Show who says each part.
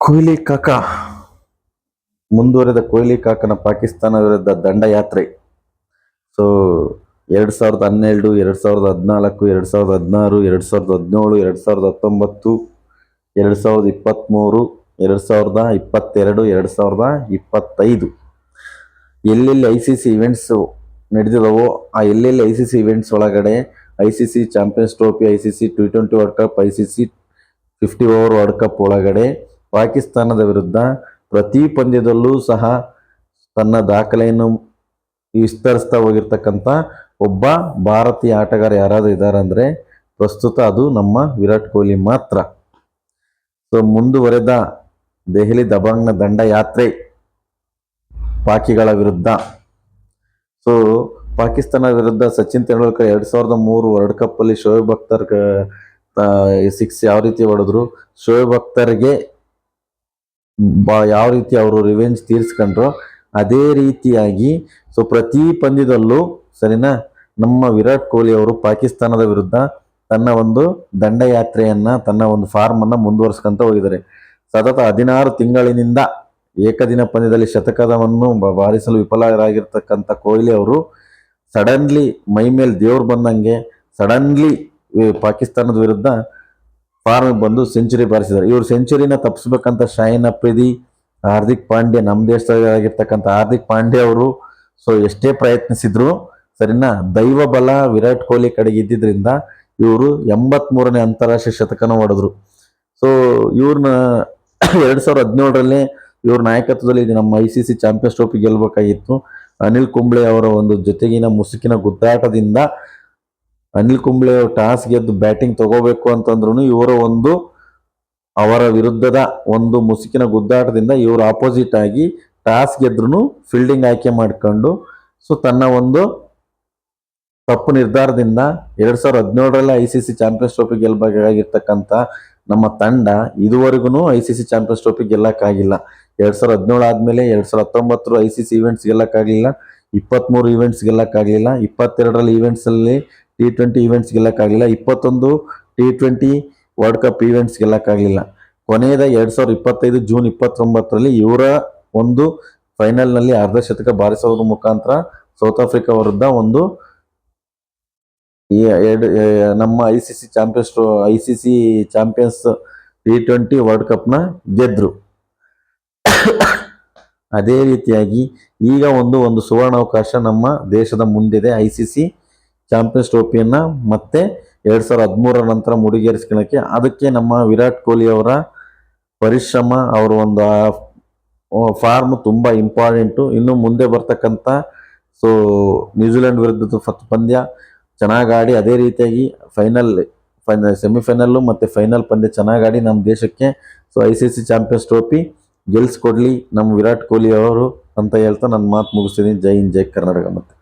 Speaker 1: ಕೊಹ್ಲಿ ಕಾಕ. ಮುಂದುವರೆದ ಕೊಹ್ಲಿ ಕಾಕನ ಪಾಕಿಸ್ತಾನ ವಿರುದ್ಧ ದಂಡಯಾತ್ರೆ. ಸೊ ಎರಡು ಸಾವಿರದ ಹನ್ನೆರಡು, ಎರಡು ಸಾವಿರದ ಹದಿನಾಲ್ಕು, ಎರಡು ಸಾವಿರದ ಹದಿನಾರು, ಎರಡು ಸಾವಿರದ ಹದಿನೇಳು, ಎರಡು ಸಾವಿರದ ಹತ್ತೊಂಬತ್ತು, ಎರಡು ಸಾವಿರದ ಇಪ್ಪತ್ತ್ಮೂರು ಎರಡು ಸಾವಿರದ ಇಪ್ಪತ್ತೆರಡು, ಎರಡು ಸಾವಿರದ ಇಪ್ಪತ್ತೈದು. ಎಲ್ಲೆಲ್ಲಿ ಐ ಸಿ ಸಿ ಇವೆಂಟ್ಸು ನಡೆದಿದವೋ ಆ ಎಲ್ಲೆಲ್ಲಿ ಐ ಸಿ ಸಿ ಇವೆಂಟ್ಸ್ ಒಳಗಡೆ I C C champions trophy I C C T twenty world cup I C C fifty over world cup ಒಳಗಡೆ ಪಾಕಿಸ್ತಾನದ ವಿರುದ್ಧ ಪ್ರತಿ ಪಂದ್ಯದಲ್ಲೂ ಸಹ ತನ್ನ ದಾಖಲೆಯನ್ನು ವಿಸ್ತರಿಸ್ತಾ ಹೋಗಿರ್ತಕ್ಕಂಥ ಒಬ್ಬ ಭಾರತೀಯ ಆಟಗಾರ ಯಾರಾದರೂ ಇದ್ದಾರೆ ಅಂದರೆ ಪ್ರಸ್ತುತ ಅದು ನಮ್ಮ ವಿರಾಟ್ ಕೊಹ್ಲಿ ಮಾತ್ರ. ಸೊ ಮುಂದುವರೆದ ದೆಹಲಿ ದಬಾಂಗ್ನ ದಂಡ ಯಾತ್ರೆ ಪಾಕಿಗಳ ವಿರುದ್ಧ. ಸೊ ಪಾಕಿಸ್ತಾನ ವಿರುದ್ಧ ಸಚಿನ್ ತೆಂಡೂಲ್ಕರ್ ಎರಡು ಸಾವಿರದ ಮೂರು ವರ್ಲ್ಡ್ ಕಪ್ಪಲ್ಲಿ ಶೋಯಬ್ ಅಖ್ತರ್ ಸಿಕ್ಸ್ ಯಾವ ರೀತಿ ಹೊಡೆದ್ರು ಶೋಯಬ್ ಅಖ್ತರ್ಗೆ ಬಾ ಯಾವ ರೀತಿ ಅವರು ರಿವೆಂಜ್ ತೀರಿಸ್ಕೊಂಡ್ರೋ ಅದೇ ರೀತಿಯಾಗಿ ಸೊ ಪ್ರತಿ ಪಂದ್ಯದಲ್ಲೂ ಸರಿನಾ, ನಮ್ಮ ವಿರಾಟ್ ಕೊಹ್ಲಿ ಅವರು ಪಾಕಿಸ್ತಾನದ ವಿರುದ್ಧ ತನ್ನ ಒಂದು ದಂಡಯಾತ್ರೆಯನ್ನ, ತನ್ನ ಒಂದು ಫಾರ್ಮ್ ಅನ್ನ ಮುಂದುವರಿಸ್ಕೊಂತ ಹೋಗಿದ್ದಾರೆ. ಸತತ ಹದಿನಾರು ತಿಂಗಳಿನಿಂದ ಏಕದಿನ ಪಂದ್ಯದಲ್ಲಿ ಶತಕದವನ್ನು ಬಾರಿಸಲು ವಿಫಲರಾಗಿರ್ತಕ್ಕಂಥ ಕೊಹ್ಲಿ ಅವರು ಸಡನ್ಲಿ ಮೈ ಮೇಲೆ ದೇವ್ರು ಬಂದಂಗೆ, ಸಡನ್ಲಿ ಪಾಕಿಸ್ತಾನದ ವಿರುದ್ಧ ಫಾರ್ಮ್ ಬಂದು ಸೆಂಚುರಿ ಬಾರಿಸಿದ್ದಾರೆ. ಇವರು ಸೆಂಚುರಿನ ತಪ್ಪಿಸ್ಬೇಕಂತ ಶಾಹಿನ್ ಅಪ್ರಿದಿ ಹಾರ್ದಿಕ್ ಪಾಂಡ್ಯ ನಮ್ಮ ದೇಶದಾಗಿರ್ತಕ್ಕಂಥ ಹಾರ್ದಿಕ್ ಪಾಂಡ್ಯ ಅವರು. ಸೊ ಎಷ್ಟೇ ಪ್ರಯತ್ನಿಸಿದ್ರು, ಸರಿನಾ, ದೈವ ಬಲ ವಿರಾಟ್ ಕೊಹ್ಲಿ ಕಡೆಗೆ ಇದ್ದಿದ್ರಿಂದ ಇವರು ಎಂಬತ್ ಮೂರನೇ ಅಂತಾರಾಷ್ಟ್ರೀಯ ಶತಕನ ಹೊಡೆದ್ರು ಸೊ ಇವ್ರನ್ನ ಎರಡ್ ಸಾವಿರದ ಹದಿನೇಳರಲ್ಲಿ ಇವ್ರ ನಾಯಕತ್ವದಲ್ಲಿ ನಮ್ಮ I C C champions trophy ಗೆಲ್ಲಬೇಕಾಗಿತ್ತು Anil Kumble ಅವರ ಒಂದು ಜೊತೆಗಿನ ಮುಸುಕಿನ ಗುದ್ದಾಟದಿಂದ ಅನಿಲ್ ಕುಂಬ್ಳೆ ಟಾಸ್ ಗೆದ್ದು ಬ್ಯಾಟಿಂಗ್ ತಗೋಬೇಕು ಅಂತಂದ್ರೂ ಇವರ ಒಂದು ಅವರ ವಿರುದ್ಧದ ಒಂದು ಮುಸುಕಿನ ಗುದ್ದಾಟದಿಂದ ಇವರು ಆಪೋಸಿಟ್ ಆಗಿ ಟಾಸ್ ಗೆದ್ರು ಫೀಲ್ಡಿಂಗ್ ಆಯ್ಕೆ ಮಾಡಿಕೊಂಡು ಸೊ ತನ್ನ ಒಂದು ತಪ್ಪು ನಿರ್ಧಾರದಿಂದ ಎರಡು ಸಾವಿರದ ಹದಿನೇಳರಲ್ಲಿ I C C champions trophy ಗೆಲ್ಬೇಕಾಗಿರ್ತಕ್ಕಂಥ ನಮ್ಮ ತಂಡ ಇದುವರೆಗೂ I C C champions trophy ಗೆಲ್ಲಕ್ಕಾಗಿಲ್ಲ. ಎರಡು ಸಾವಿರದ ಹದಿನೇಳು ಆದಮೇಲೆ ಎರಡು ಸಾವಿರದ ಹತ್ತೊಂಬತ್ತರ ಐ ಸಿ ಸಿ ಇವೆಂಟ್ಸ್ ಗೆಲ್ಲಕ್ಕಾಗಲಿಲ್ಲ ಇಪ್ಪತ್ತ್ಮೂರು ಇವೆಂಟ್ಸ್ ಗೆಲ್ಲಕ್ಕಾಗಲಿಲ್ಲ, ಇಪ್ಪತ್ತೆರಡರಲ್ಲಿ ಇವೆಂಟ್ಸ್ ಅಲ್ಲಿ ಟಿ ಟ್ವೆಂಟಿ ಈವೆಂಟ್ಸ್ ಗೆಲ್ಲಕ್ಕಾಗಲಿಲ್ಲ. ಇಪ್ಪತ್ತೊಂದು T twenty world cup events ಗೆಲ್ಲಕ್ಕಾಗಲಿಲ್ಲ. ಕೊನೆಯದ ಎರಡು ಸಾವಿರದ ಇಪ್ಪತ್ತೈದು ಜೂನ್ ಇಪ್ಪತ್ತೊಂಬತ್ತರಲ್ಲಿ ಇವರ ಒಂದು ಫೈನಲ್ನಲ್ಲಿ ಅರ್ಧ ಶತಕ ಬಾರಿಸೋದ್ರ ಮುಖಾಂತರ ಸೌತ್ ಆಫ್ರಿಕಾ ವಿರುದ್ಧ ಒಂದು ಎರಡು ನಮ್ಮ I C C champions I C C champions T twenty world ಕಪ್ನ ಗೆದ್ದರು ಅದೇ ರೀತಿಯಾಗಿ ಈಗ ಒಂದು ಒಂದು ಸುವರ್ಣಾವಕಾಶ ನಮ್ಮ ದೇಶದ ಮುಂದಿದೆ ಐ ಸಿ ಸಿ ಚಾಂಪಿಯನ್ಸ್ ಟ್ರೋಫಿಯನ್ನ ಮತ್ತೆ ಎರಡು ಸಾವಿರದ ಹದಿಮೂರರ ನಂತರ ಮುಡಿಗೇರಿಸ್ಕೊಳ್ಳೋಕ್ಕೆ ಅದಕ್ಕೆ ನಮ್ಮ ವಿರಾಟ್ ಕೊಹ್ಲಿ ಅವರ ಪರಿಶ್ರಮ, ಅವರ ಒಂದು ಫಾರ್ಮ್ ತುಂಬಾ ಇಂಪಾರ್ಟೆಂಟು ಇನ್ನು ಮುಂದೆ ಬರ್ತಕ್ಕಂಥ, ಸೊ, ನ್ಯೂಜಿಲೆಂಡ್ ವಿರುದ್ಧದ ಫತ್ ಪಂದ್ಯ ಚೆನ್ನಾಗಿ ಆಡಿ ಅದೇ ರೀತಿಯಾಗಿ ಫೈನಲ್ ಫೈನಲ್ ಸೆಮಿಫೈನಲ್ಲು ಮತ್ತು ಫೈನಲ್ ಪಂದ್ಯ ಚೆನ್ನಾಗಿ ಆಡಿ ನಮ್ಮ ದೇಶಕ್ಕೆ, so I C C champions trophy ಗೆಲ್ಸ್ಕೊಡ್ಲಿ ನಮ್ಮ ವಿರಾಟ್ ಕೊಹ್ಲಿ ಅವರು ಅಂತ ಹೇಳ್ತಾ ನನ್ನ ಮಾತು ಮುಗಿಸ್ತೀನಿ. ಜೈ ಇನ್ ಜೈ ಕರ್ನಾಟಕ ಮತ್ತೆ.